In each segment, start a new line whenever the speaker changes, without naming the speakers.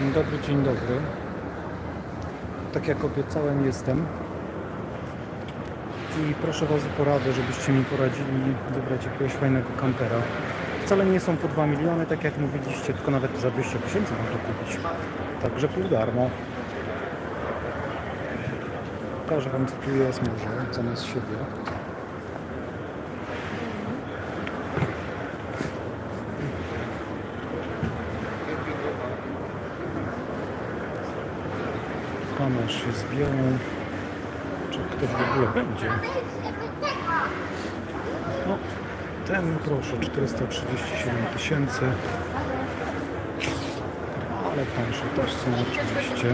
Dzień dobry, dzień dobry. Tak jak obiecałem jestem. I proszę Was o poradę, żebyście mi poradzili wybrać jakiegoś fajnego kampera. Wcale nie są po 2 miliony, tak jak mówiliście, tylko nawet za 200 tysięcy można kupić. Także pół darmo. Pokażę Wam co tu jest może zamiast siebie. Kamerz jest białą. Czy ktoś w ogóle będzie? No, ten proszę, 437 tysięcy. Ale tańsze też są oczywiście.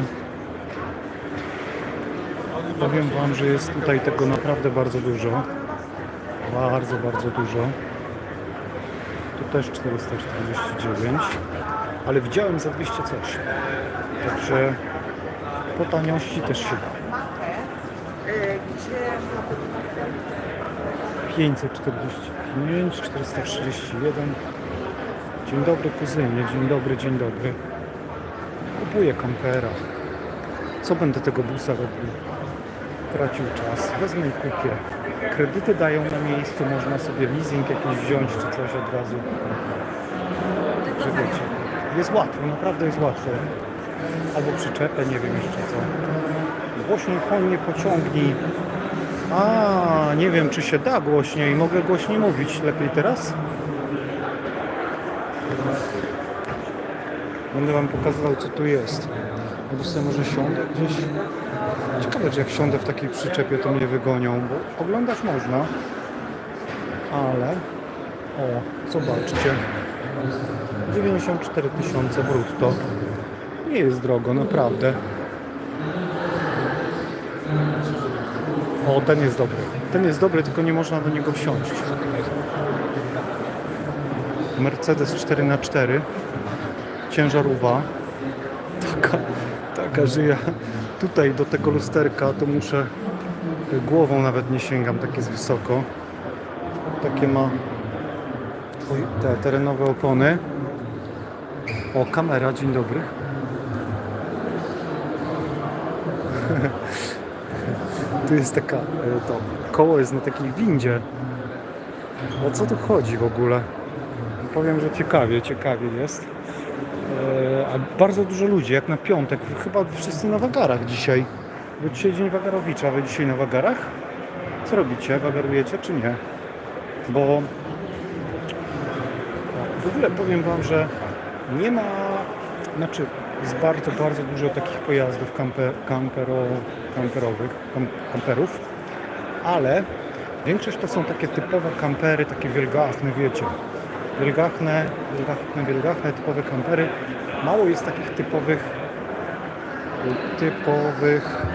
Powiem Wam, że jest tutaj tego naprawdę bardzo dużo. Bardzo, bardzo dużo. Tu też 449. Ale widziałem za 200 coś. Także po taniości też się da. 545, 431. Dzień dobry kuzynie, dzień dobry, dzień dobry. Kupuję kampera. Co będę tego busa robił? Tracił czas. Wezmę i kupię. Kredyty dają na miejscu, można sobie leasing jakiś wziąć czy coś od razu. Że wiecie. Jest łatwo, naprawdę jest łatwo. Albo przyczepę, nie wiem jeszcze co. Głośniej fon nie pociągnij. A, nie wiem czy się da głośniej. Mogę głośniej mówić. Lepiej teraz? Będę wam pokazywał co tu jest. Albo sobie może siądę gdzieś. Ciekawe, czy jak siądę w takiej przyczepie, to mnie wygonią, bo oglądać można. Ale... O, zobaczcie. 94 tysiące brutto. Nie jest drogo, naprawdę. O, ten jest dobry. Ten jest dobry, tylko nie można do niego wsiąść. Mercedes 4x4. Ciężarówka. Taka, taka, że ja tutaj do tego lusterka to muszę głową nawet nie sięgam, tak jest wysoko. Takie ma te terenowe opony. O, kamera, dzień dobry. Tu jest taka, e, to koło jest na takiej windzie. O co tu chodzi w ogóle? Powiem, że ciekawie, ciekawie jest. E, A bardzo dużo ludzi, jak na piątek. Chyba wszyscy na wagarach dzisiaj. Bo dzisiaj dzień wagarowicza, wy dzisiaj na wagarach? Co robicie? Wagarujecie czy nie? Bo w ogóle powiem Wam, że nie ma, znaczy jest bardzo, bardzo dużo takich pojazdów kamper, kampero, kamperowych, kam, kamperów, ale większość to są takie typowe kampery, takie wielgachne, wiecie, wielgachne, wielgachne, wielgachne, typowe kampery. Mało jest takich typowych, typowych,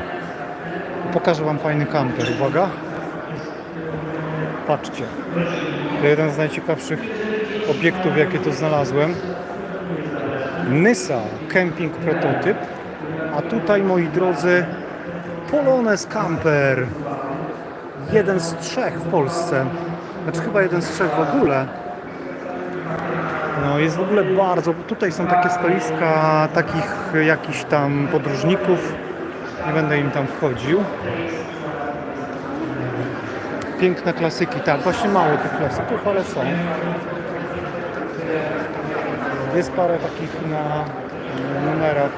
pokażę Wam fajny kamper, uwaga. Patrzcie, to jeden z najciekawszych obiektów, jakie tu znalazłem. Nysa Camping Prototyp, a tutaj moi drodzy Polones Camper. Jeden z trzech w Polsce. Znaczy chyba jeden z trzech w ogóle. No jest w ogóle bardzo, tutaj są takie stoliska takich jakichś tam podróżników. Nie będę im tam wchodził. Piękne klasyki, tak, właśnie mało tych klasyków, ale są. Jest parę takich na numerach,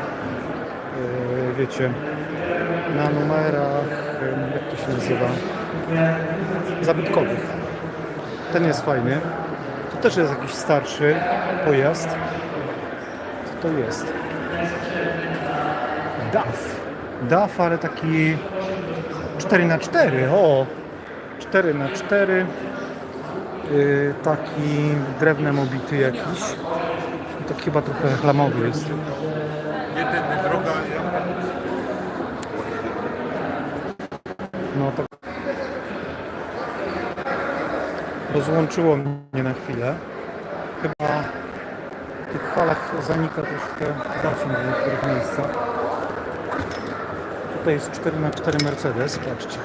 e, wiecie, na numerach, e, jak to się nazywa, zabytkowych. Ten jest fajny. To też jest jakiś starszy pojazd. Co to jest? DAF. DAF, ale taki 4x4. O! 4x4. Yy, taki drewnem obity jakiś. Tak chyba trochę reklamowy jest. No tak. Rozłączyło mnie na chwilę. Chyba w tych falach zanika troszkę zasięg w niektórych miejscach. Tutaj jest 4x4 Mercedes, patrzcie.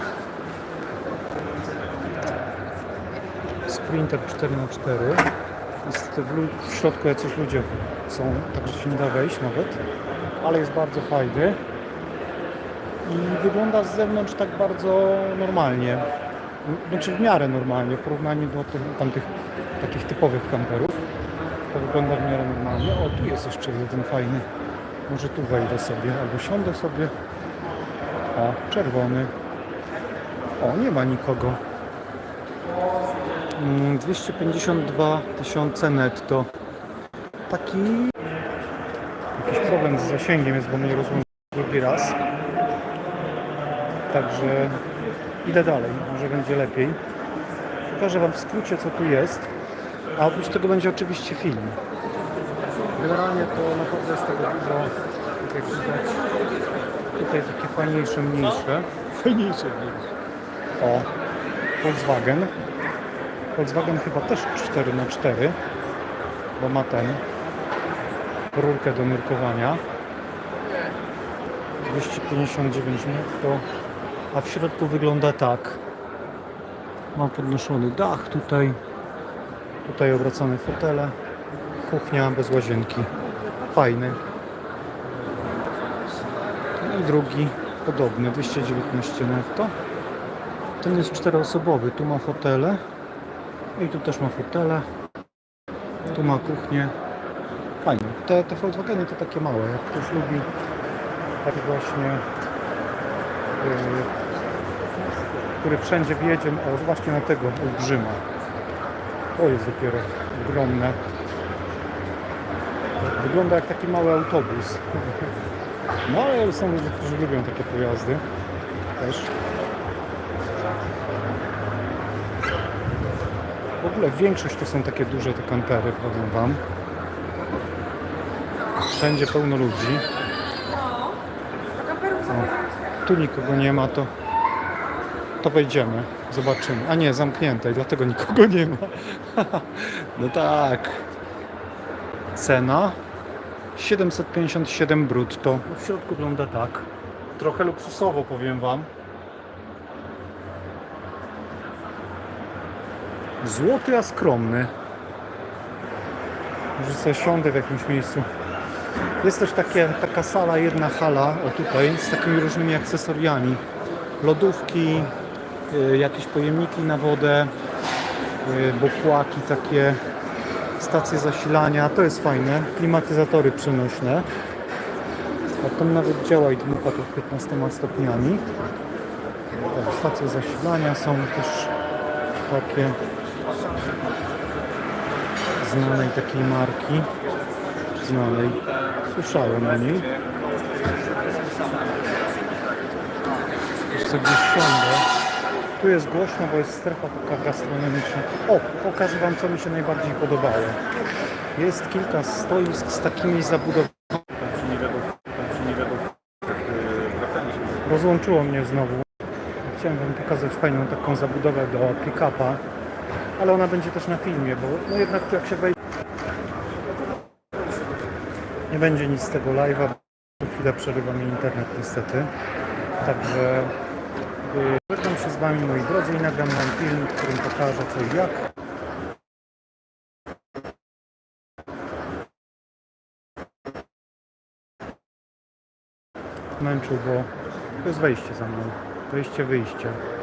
Sprinter 4x4. Jest w, w środku jacyś ludzie są, także się nie da wejść nawet. ale jest bardzo fajny. I wygląda z zewnątrz tak bardzo normalnie. Znaczy w miarę normalnie w porównaniu do tych, tamtych takich typowych kamperów. To wygląda w miarę normalnie. O, tu jest jeszcze jeden fajny. Może tu wejdę sobie, albo siądę sobie. O, czerwony. O, nie ma nikogo. Mm, 252 tysiące netto. Taki... Jakiś problem z zasięgiem jest, bo mnie rozłączył drugi raz. Także idę dalej, może będzie lepiej. Pokażę Wam w skrócie, co tu jest. A oprócz tego będzie oczywiście film. Generalnie to naprawdę jest tego dużo, tak jak widać. Tutaj takie fajniejsze, mniejsze. Fajniejsze, mniejsze. O, Volkswagen. Volkswagen chyba też 4x4, bo ma ten rurkę do nurkowania. 259 netto, a w środku wygląda tak. Ma podnoszony dach tutaj, tutaj obracane fotele, kuchnia bez łazienki. Fajny. I drugi podobny, 219 netto. Ten jest czteroosobowy, tu ma fotele i tu też ma fotele. Tu ma kuchnię. Fajne. Te, te Volkswageny to takie małe, jak ktoś lubi taki właśnie yy, który wszędzie wjedzie, o właśnie na tego olbrzyma. To jest dopiero ogromne. Wygląda jak taki mały autobus. No ale są ludzie, którzy lubią takie pojazdy też. Ogóle większość to są takie duże te kampery, powiem Wam. Wszędzie pełno ludzi. O, tu nikogo nie ma, to, to wejdziemy, zobaczymy. A nie, zamknięte, dlatego nikogo nie ma. No tak. Cena 757 brutto. W środku wygląda tak. Trochę luksusowo, powiem Wam. Złoty, a skromny. Może sobie siądę w jakimś miejscu. Jest też takie, taka sala, jedna hala, o tutaj, z takimi różnymi akcesoriami. Lodówki, y, jakieś pojemniki na wodę, y, bokłaki takie, stacje zasilania, to jest fajne. Klimatyzatory przenośne. A tam nawet działa i dmucha to 15 stopniami. Stacje zasilania są też takie znanej takiej marki znanej. Słyszałem o niej. Sobie gdzieś siądę. Tu jest głośno, bo jest strefa taka gastronomiczna. O, pokażę Wam, co mi się najbardziej podobało. Jest kilka stoisk z takimi zabudowami. Rozłączyło mnie znowu. Chciałem Wam pokazać fajną taką zabudowę do pick-upa, ale ona będzie też na filmie, bo no jednak jak się wejdzie nie będzie nic z tego live'a, bo chwilę przerywa mi internet niestety. Także żegnam się z Wami moi drodzy i nagram Wam film, w którym pokażę co i jak. Męczył, bo to jest wejście za mną. Wejście, wyjście.